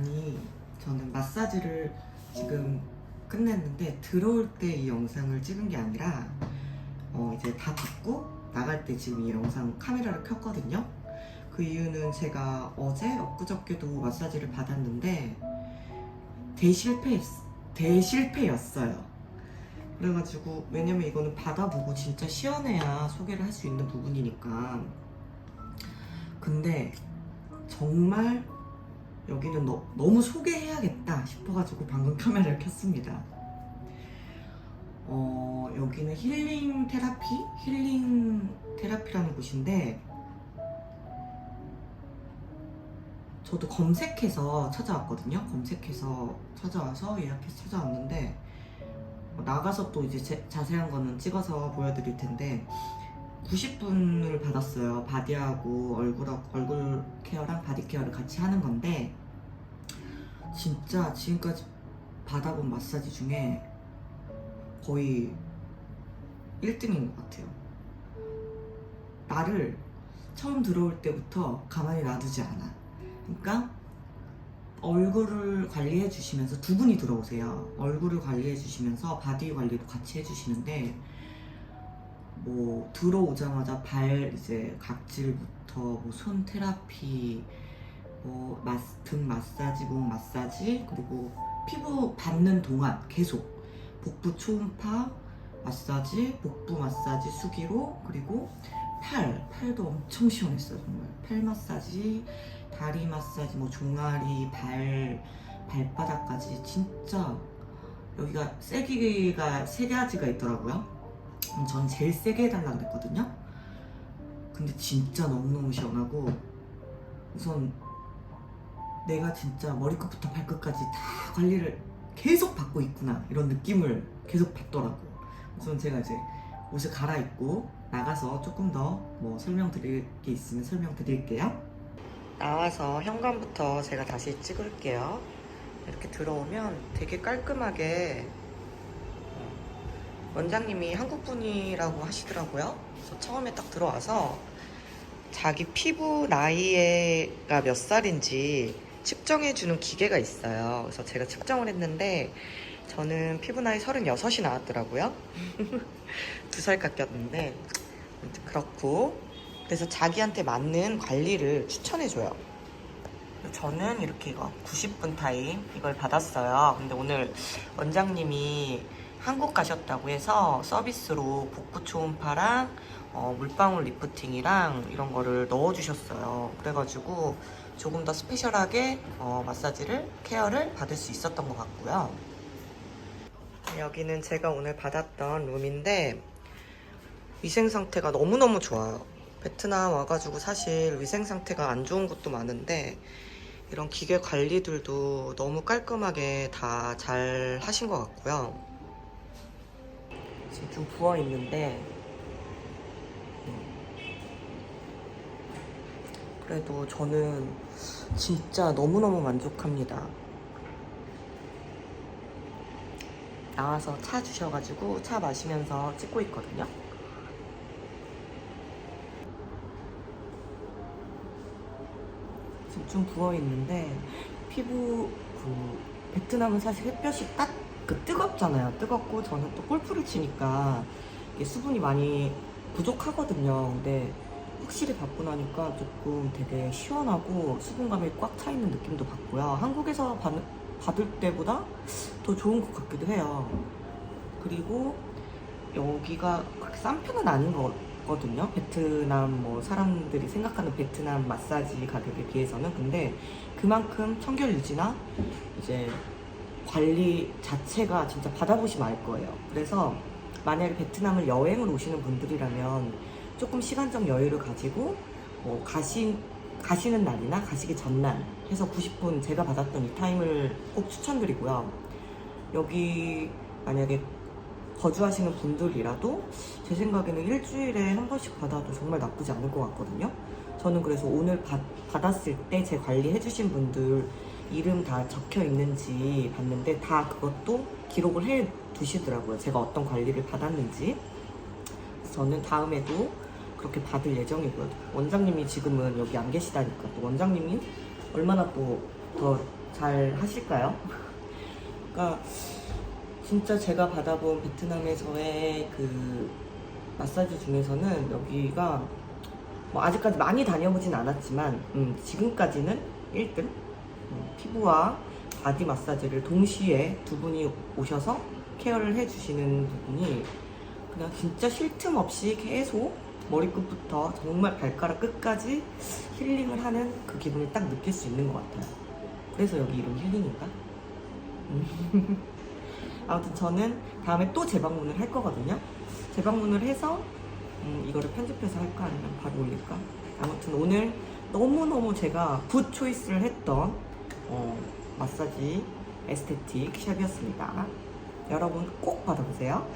아니 저는 마사지를 지금 끝냈는데 들어올 때 이 영상을 찍은 게 아니라 어 이제 다 받고 나갈 때 지금 이 영상 카메라를 켰거든요. 그 이유는 제가 어제 엊그저께도 마사지를 받았는데 대실패 대실패였어요. 그래가지고 왜냐면 이거는 받아보고 진짜 시원해야 소개를 할 수 있는 부분이니까 근데 정말 여기는 너, 너무 소개해야겠다 싶어가지고 방금 카메라를 켰습니다. 어, 여기는 힐링 테라피? 힐링 테라피라는 곳인데 저도 검색해서 찾아왔거든요. 검색해서 찾아와서 예약해서 찾아왔는데 어, 나가서 또 이제 제- 자세한 거는 찍어서 보여드릴 텐데 90분을 받았어요. 바디하고 얼굴 얼굴 케어랑 바디 케어를 같이 하는 건데 진짜 지금까지 받아본 마사지 중에 거의 1등인 것 같아요. 나를 처음 들어올 때부터 가만히 놔두지 않아. 그러니까 얼굴을 관리해 주시면서 두 분이 들어오세요. 얼굴을 관리해 주시면서 바디 관리도 같이 해 주시는데 뭐 들어오자마자 발 이제 각질부터 뭐 손 테라피 뭐등 마사지, 목 마사지 그리고 피부 받는 동안 계속 복부 초음파 마사지, 복부 마사지 수기로 그리고 팔, 팔도 엄청 시원했어요 정말 팔 마사지, 다리 마사지, 뭐 종아리, 발, 발바닥까지 진짜 여기가 세기가 세 가지가 있더라고요. 음, 전 제일 세게 해달라 그랬거든요. 근데 진짜 너무너무 시원하고 우선 내가 진짜 머리끝부터 발끝까지 다 관리를 계속 받고 있구나 이런 느낌을 계속 받더라고. 우선 제가 이제 옷을 갈아입고 나가서 조금 더 뭐 설명드릴 게 있으면 설명드릴게요. 나와서 현관부터 제가 다시 찍을게요. 이렇게 들어오면 되게 깔끔하게 어, 원장님이 한국 분이라고 하시더라고요. 그래서 처음에 딱 들어와서 자기 피부 나이가 몇 살인지 측정해주는 기계가 있어요. 그래서 제가 측정을 했는데 저는 피부 나이 36이 나왔더라고요. 두 살 깎였는데 그렇고 그래서 자기한테 맞는 관리를 추천해줘요. 저는 이렇게 이거 90분 타임 이걸 받았어요. 근데 오늘 원장님이 한국 가셨다고 해서 서비스로 복부 초음파랑 어, 물방울 리프팅이랑 이런 거를 넣어주셨어요. 그래가지고 조금 더 스페셜하게 어, 마사지를 케어를 받을 수 있었던 것 같고요. 여기는 제가 오늘 받았던 룸인데 위생 상태가 너무너무 좋아요. 베트남 와가지고 사실 위생 상태가 안 좋은 곳도 많은데 이런 기계 관리들도 너무 깔끔하게 다 잘 하신 것 같고요. 지금 좀 부어 있는데 그래도 저는 진짜 너무너무 만족합니다. 나와서 차 주셔가지고 차 마시면서 찍고 있거든요. 지금 좀 부어 있는데 피부 그 베트남은 사실 햇볕이 딱 그 뜨겁잖아요. 뜨겁고 저는 또 골프를 치니까 이게 수분이 많이 부족하거든요. 근데 확실히 받고 나니까 조금 되게 시원하고 수분감이 꽉 차 있는 느낌도 받고요. 한국에서 받, 받을 때보다 더 좋은 것 같기도 해요. 그리고 여기가 그렇게 싼 편은 아닌 거거든요. 베트남 뭐 사람들이 생각하는 베트남 마사지 가격에 비해서는 근데 그만큼 청결 유지나 이제 관리 자체가 진짜 받아보시면 알 거예요. 그래서 만약에 베트남을 여행을 오시는 분들이라면 조금 시간적 여유를 가지고 뭐 가시, 가시는 날이나 가시기 전날 해서 90분 제가 받았던 이 타임을 꼭 추천드리고요. 여기 만약에 거주하시는 분들이라도 제 생각에는 일주일에 한 번씩 받아도 정말 나쁘지 않을 것 같거든요. 저는 그래서 오늘 받, 받았을 때 제 관리해주신 분들 이름 다 적혀 있는지 봤는데 다 그것도 기록을 해 두시더라고요. 제가 어떤 관리를 받았는지. 저는 다음에도 그렇게 받을 예정이고요. 원장님이 지금은 여기 안 계시다니까 또 원장님이 얼마나 또 더 잘 하실까요? 그러니까 진짜 제가 받아본 베트남에서의 그 마사지 중에서는 여기가 뭐 아직까지 많이 다녀보진 않았지만 음, 지금까지는 1등 음, 피부와 바디 마사지를 동시에 두 분이 오셔서 케어를 해주시는 부분이 그냥 진짜 쉴 틈 없이 계속 머리끝부터 정말 발가락 끝까지 힐링을 하는 그 기분을 딱 느낄 수 있는 것 같아요. 그래서 여기 이름 힐링인가? 음. 아무튼 저는 다음에 또 재방문을 할 거거든요. 재방문을 해서 음, 이거를 편집해서 할까 아니면 바로 올릴까? 아무튼 오늘 너무너무 제가 굿 초이스를 했던 어, 마사지 에스테틱 샵이었습니다. 여러분 꼭 받아보세요.